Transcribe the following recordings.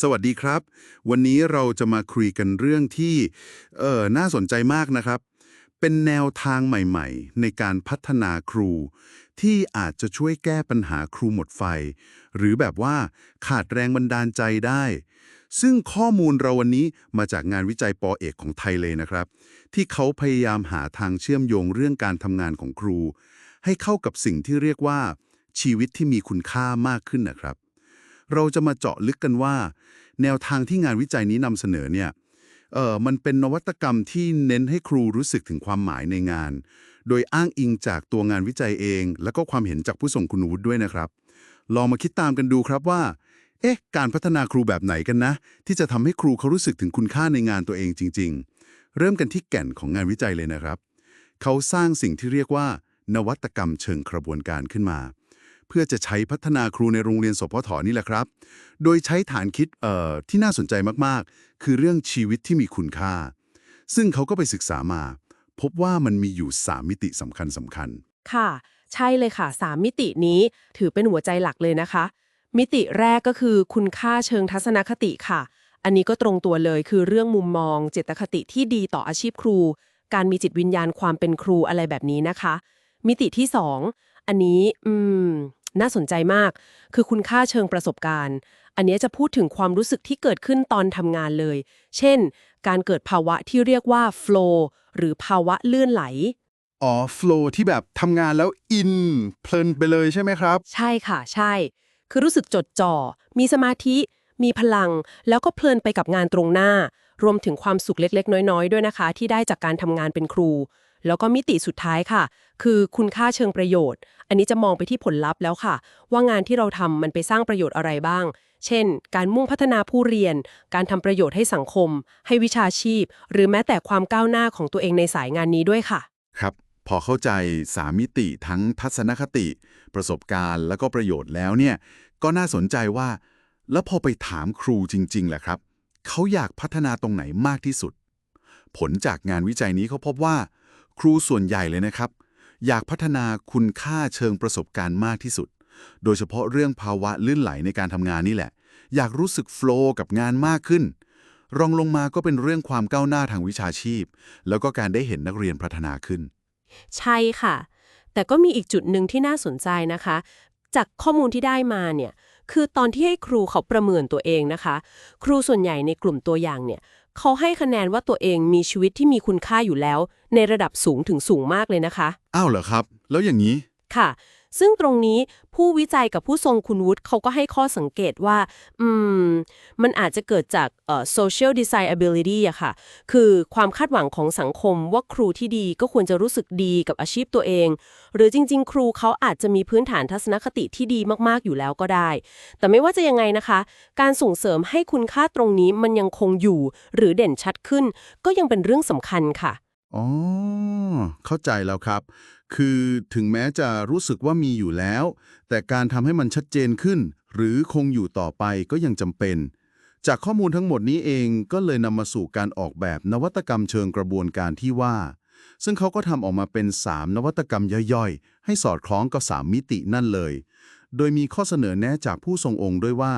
สวัสดีครับ วันนี้เราจะมาคุยกันเรื่องที่เออน่าสนใจมากนะครับ เป็นแนวทางใหม่ๆ ในการพัฒนาครู ที่อาจจะช่วยแก้ปัญหาครูหมดไฟ หรือแบบว่าขาดแรงบันดาลใจได้ ซึ่งข้อมูลเราวันนี้มาจากงานวิจัยปอเอกของไทยเลยนะครับ ที่เขาพยายามหาทางเชื่อมโยงเรื่องการทำงานของครู ให้เข้ากับสิ่งที่เรียกว่า ชีวิตที่มีคุณค่ามากขึ้นนะครับ เราจะมาเจาะลึกกันว่า แนวทางที่งานวิจัยนี้นำเสนอเนี่ยเออมันเป็นนวัตกรรมที่เน้นให้ครูรู้สึกถึงความหมายในงาน โดยอ้างอิงจากตัวงานวิจัยเอง และก็ความเห็นจากผู้ส่งคุณวุฒิด้วยนะครับ ลองมาคิดตามกันดูครับว่า เอ๊ะ การพัฒนาครูแบบไหนกันนะ ที่จะทำให้ครูเขารู้สึกถึงคุณค่าในงานตัวเองจริง ๆ เริ่มกันที่แก่นของงานวิจัยเลยนะครับ เขาสร้างสิ่งที่เรียกว่า นวัตกรรมเชิงกระบวนการขึ้นมา เพื่อจะใช้พัฒนาครูในโรงเรียนสพทนี่แหละครับ โดยใช้ฐานคิดเอ่อที่น่าสนใจมากๆ คือเรื่องชีวิตที่มีคุณค่า ซึ่งเขาก็ไปศึกษามา พบว่ามันมีอยู่ 3 มิติสำคัญสำคัญ ค่ะ ใช่เลยค่ะ 3 มิตินี้ถือเป็นหัวใจหลักเลยนะคะ มิติแรกก็คือคุณค่าเชิงทัศนคติค่ะ อันนี้ก็ตรงตัวเลยคือเรื่องมุมมอง เจตคติที่ดีต่ออาชีพครู การมีจิตวิญญาณความเป็นครูอะไรแบบนี้นะคะ มิติที่ 2 อันนี้ อืม น่าสนใจมาก คือคุณค่าเชิงประสบการณ์ อันนี้จะพูดถึงความรู้สึกที่เกิดขึ้นตอนทำงานเลย เช่น การเกิดภาวะที่เรียกว่า flow หรือภาวะเลื่อนไหล อ๋อโฟล์ที่แบบทำงานแล้วอินเพลินไปเลยใช่ไหมครับ ใช่ค่ะใช่ คือรู้สึกจดจ่อ มีสมาธิ มีพลัง แล้วก็เพลินไปกับงานตรงหน้า รวมถึงความสุขเล็กๆ น้อยๆ ด้วยนะคะ ที่ได้จากการทำงานเป็นครู แล้วก็มิติสุดท้ายค่ะ คือคุณค่าเชิงประโยชน์ อันนี้จะมองไปที่ผลลัพธ์แล้วค่ะ ว่างานที่เราทำมันไปสร้างประโยชน์อะไรบ้าง เช่น การมุ่งพัฒนาผู้เรียน การทำประโยชน์ให้สังคม ให้วิชาชีพ หรือแม้แต่ความก้าวหน้าของตัวเองในสายงานนี้ด้วยค่ะ ครับ พอเข้าใจ3มิติทั้งทัศนคติ ประสบการณ์ แล้วก็ประโยชน์แล้วเนี่ย ก็น่าสนใจว่า แล้วพอไปถามครูจริงๆแหละครับ เขาอยากพัฒนาตรงไหนมากที่สุด ผลจากงานวิจัยนี้เขาพบว่า ครูส่วนใหญ่เลยนะครับ อยากพัฒนาคุณค่าเชิงประสบการณ์มากที่สุด โดยเฉพาะเรื่องภาวะลื่นไหลในการทำงานนี่แหละ อยากรู้สึกโฟล์กับงานมากขึ้น รองลงมาก็เป็นเรื่องความก้าวหน้าทางวิชาชีพ แล้วก็การได้เห็นนักเรียนพัฒนาขึ้น ใช่ค่ะ แต่ก็มีอีกจุดหนึ่งที่น่าสนใจนะคะ จากข้อมูลที่ได้มาเนี่ยคือตอนที่ให้ครูเขาประเมินตัวเองนะคะ ครูส่วนใหญ่ในกลุ่มตัวอย่างเนี่ยเขาให้คะแนนว่าตัวเองมีชีวิตที่มีคุณค่าอยู่แล้ว ในระดับสูงถึงสูงมากเลยนะคะ อ้าวเหรอครับ แล้วอย่างนี้ ค่ะ ซึ่งตรงนี้ผู้วิจัยกับผู้ทรงคุณวุฒิเขาก็ให้ข้อสังเกตว่า อืม มันอาจจะเกิดจากเอ่อ social desirability อะค่ะ คือความคาดหวังของสังคมว่าครูที่ดีก็ควรจะรู้สึกดีกับอาชีพตัวเอง หรือจริง ๆ ครูเขาอาจจะมีพื้นฐานทัศนคติที่ดีมากๆอยู่แล้วก็ได้ แต่ไม่ว่าจะยังไงนะคะ การส่งเสริมให้คุณค่าตรงนี้มันยังคงอยู่ หรือเด่นชัดขึ้น ก็ยังเป็นเรื่องสำคัญค่ะ อ๋อ เข้าใจแล้วครับ คือถึงแม้จะรู้สึกว่ามีอยู่แล้ว แต่การทำให้มันชัดเจนขึ้น หรือคงอยู่ต่อไปก็ยังจำเป็น จากข้อมูลทั้งหมดนี้เองก็เลยนำมาสู่การออกแบบนวัตกรรมเชิงกระบวนการที่ว่า ซึ่งเขาก็ทำออกมาเป็น 3 นวัตกรรมย่อยๆ ให้สอดคล้องกับ 3 มิตินั่นเลย โดยมีข้อเสนอแนะจากผู้ทรงองค์ด้วยว่า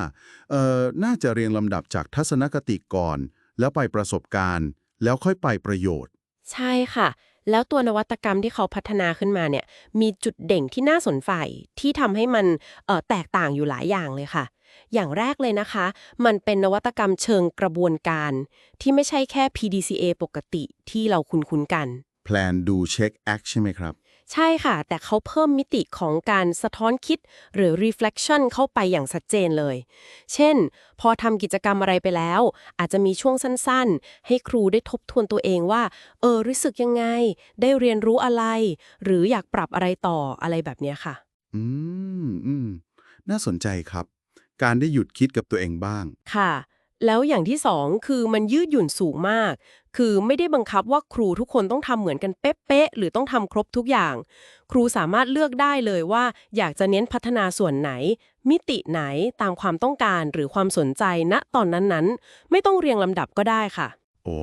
เอ่อ น่าจะเรียงลำดับจากทัศนคติก่อน แล้วไปประสบการณ์ แล้วค่อยไปประโยชน์ ใช่ค่ะ แล้วตัวนวัตกรรมที่เขาพัฒนาขึ้นมาเนี่ย มีจุดเด่งที่น่าสนใจที่ทำให้มันเอ่อแตกต่างอยู่หลายอย่างเลยค่ะ อย่างแรกเลยนะคะ มันเป็นนวัตกรรมเชิงกระบวนการ ที่ไม่ใช่แค่ PDCA ปกติที่เราคุ้นๆกัน Plan Do Check Act ใช่ไหมครับ ใช่ค่ะ แต่เขาเพิ่มมิติของการสะท้อนคิดหรือ reflection เข้าไปอย่างชัดเจนเลย เช่น พอทำกิจกรรมอะไรไปแล้ว อาจจะมีช่วงสั้นๆ ให้ครูได้ทบทวนตัวเองว่า เออ รู้สึกยังไง ได้เรียนรู้อะไร หรืออยากปรับอะไรต่ออะไรแบบเนี้ยค่ะ อืมอืมน่าสนใจครับ การได้หยุดคิดกับตัวเองบ้าง ค่ะ แล้วอย่างที่สองคือมันยืดหยุ่นสูงมาก คือไม่ได้บังคับว่าครูทุกคนต้องทำเหมือนกันเป๊ะๆหรือต้องทำครบทุกอย่าง ครูสามารถเลือกได้เลยว่า อยากจะเน้นพัฒนาส่วนไหน มิติไหนตามความต้องการหรือความสนใจณตอนนั้นๆ ไม่ต้องเรียงลำดับก็ได้ค่ะ โอ้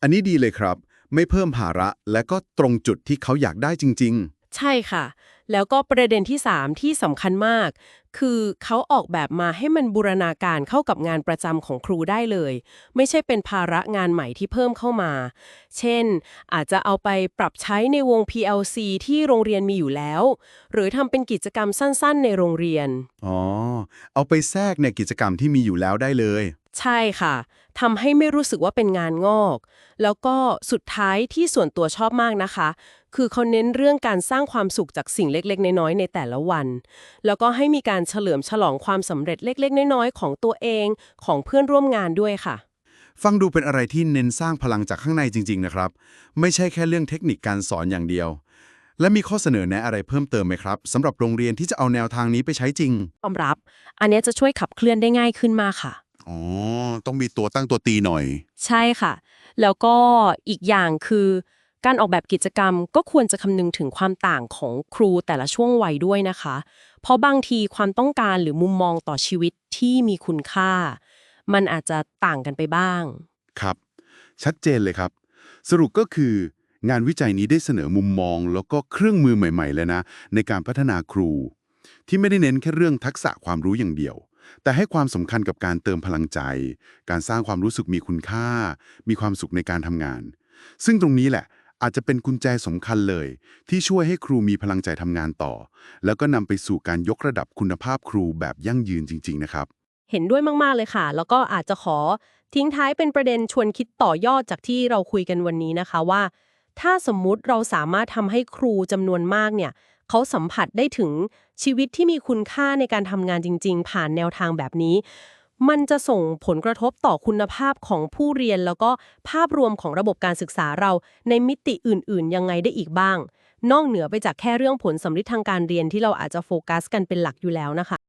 อันนี้ดีเลยครับ ไม่เพิ่มภาระและก็ตรงจุดที่เขาอยากได้จริงใช่ค่ะ แล้วก็ประเด็นที่ 3 ที่สำคัญมาก คือเขาออกแบบมาให้มันบูรณาการเข้ากับงานประจำของครูได้เลย ไม่ใช่เป็นภาระงานใหม่ที่เพิ่มเข้ามา เช่น อาจจะเอาไปปรับใช้ในวง PLC ที่โรงเรียนมีอยู่แล้ว หรือทำเป็นกิจกรรมสั้นๆ ในโรงเรียน อ๋อ เอาไปแทรกในกิจกรรมที่มีอยู่แล้วได้เลย ใช่ค่ะทำให้ไม่รู้สึกว่าเป็นงานงอก แล้วก็สุดท้ายที่ส่วนตัวชอบมากนะคะ คือเขาเน้นเรื่องการสร้างความสุขจากสิ่งเล็ก ๆ น้อยๆในแต่ละวัน แล้วก็ให้มีการเฉลิมฉลองความสำเร็จเล็ก ๆ น้อยๆของตัวเองของเพื่อนร่วมงานด้วยค่ะ ฟังดูเป็นอะไรที่เน้นสร้างพลังจากข้างในจริง ๆ นะครับ ไม่ใช่แค่เรื่องเทคนิคการสอนอย่างเดียว และมีข้อเสนอแนะอะไรเพิ่มเติมไหมครับสำหรับโรงเรียนที่จะเอาแนวทางนี้ไปใช้จริงยอมรับ อันเนี้ยจะช่วยขับเคลื่อนได้ง่ายขึ้นมากค่ะ อ๋อต้องมีตัวตั้งตัวตีหน่อย ใช่ค่ะ แล้วก็อีกอย่างคือ การออกแบบกิจกรรมก็ควรจะคำนึงถึงความต่างของครูแต่ละช่วงวัยด้วยนะคะ เพราะบางทีความต้องการหรือมุมมองต่อชีวิตที่มีคุณค่า มันอาจจะต่างกันไปบ้าง ครับ ชัดเจนเลยครับ สรุปก็คืองานวิจัยนี้ได้เสนอมุมมอง แล้วก็เครื่องมือใหม่ ๆ เลยนะ ในการพัฒนาครู ที่ไม่ได้เน้นแค่เรื่องทักษะความรู้อย่างเดียว แต่ให้ความสำคัญกับการเติมพลังใจ การสร้างความรู้สึกมีคุณค่า มีความสุขในการทำงาน ซึ่งตรงนี้แหละ อาจจะเป็นกุญแจสำคัญเลย ที่ช่วยให้ครูมีพลังใจทำงานต่อ แล้วก็นำไปสู่การยกระดับคุณภาพครูแบบยั่งยืนจริง ๆ นะครับ เห็นด้วยมาก ๆ เลยค่ะ แล้วก็อาจจะขอทิ้งท้ายเป็นประเด็นชวนคิดต่อยอดจากที่เราคุยกันวันนี้นะคะว่า ถ้าสมมุติเราสามารถทำให้ครูจำนวนมากเนี่ยเขาสัมผัสได้ถึงชีวิตที่มีคุณค่าในการทำงานจริง ๆ ผ่านแนวทางแบบนี้ มันจะส่งผลกระทบต่อคุณภาพของผู้เรียน แล้วก็ภาพรวมของระบบการศึกษาเราในมิติอื่น ๆ ยังไงได้อีกบ้าง นอกเหนือไปจากแค่เรื่องผลสำลิดทางการเรียนที่เราอาจจะโฟกัสกันเป็นหลักอยู่แล้วนะคะ